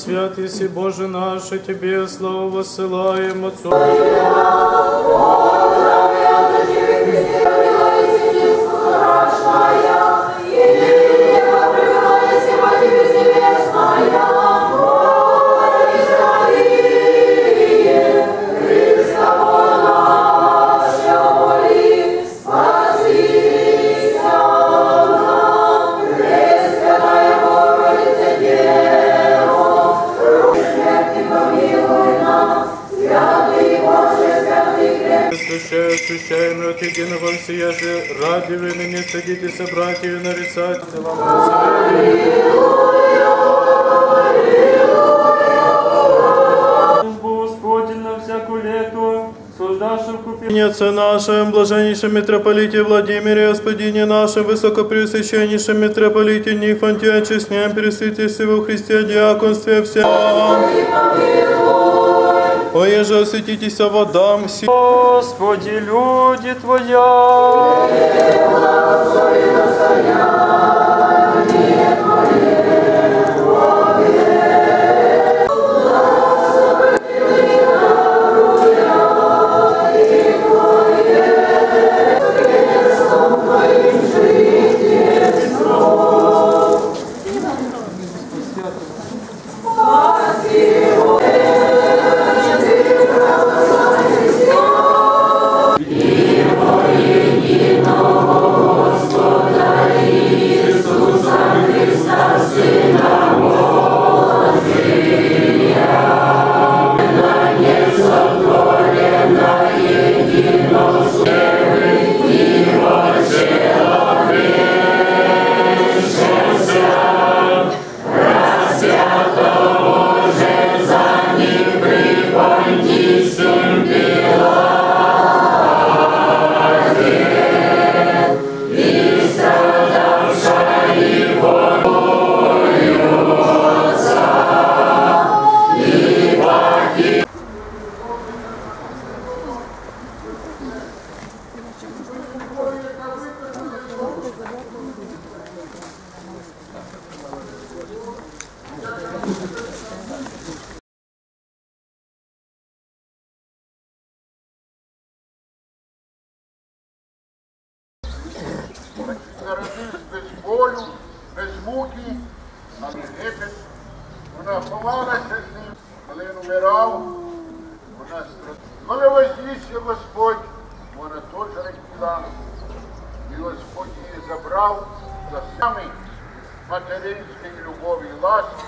свят си, Боже наш, Тебе славу воссылаем Отцу. Свящая, свящаем от единого всея же, ради вы ныне садитесь, братья, и нарицать вам Господь на всякую лету, создавшим купи Отце нашем, блаженнейшем митрополите Владимире, Господине нашем, высокопреосвященнейшем митрополите Нифонтия, честнем пресвятействе во Христе, диаконстве всем. Оеже осветитесь водам си. Господи, люди Твоя. народився без болю, без Вона ховалася з ним, коли він умирав, вона. Коли воздійся Господь, теж і Господь її забрав за самий материнської любові і ласки,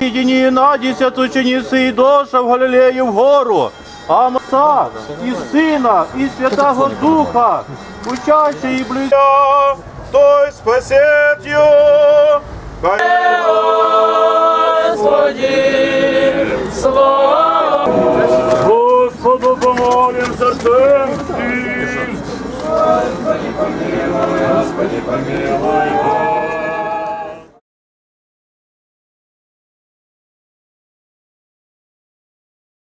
Єдині на десяту чиніси і доша в Галілею вгору, а Отца і Сина, і Святого Духа, учаще і близько, той спасет його. Господи, слава! Господу помолимся всем Господи, помилуй, Господи, помилуй.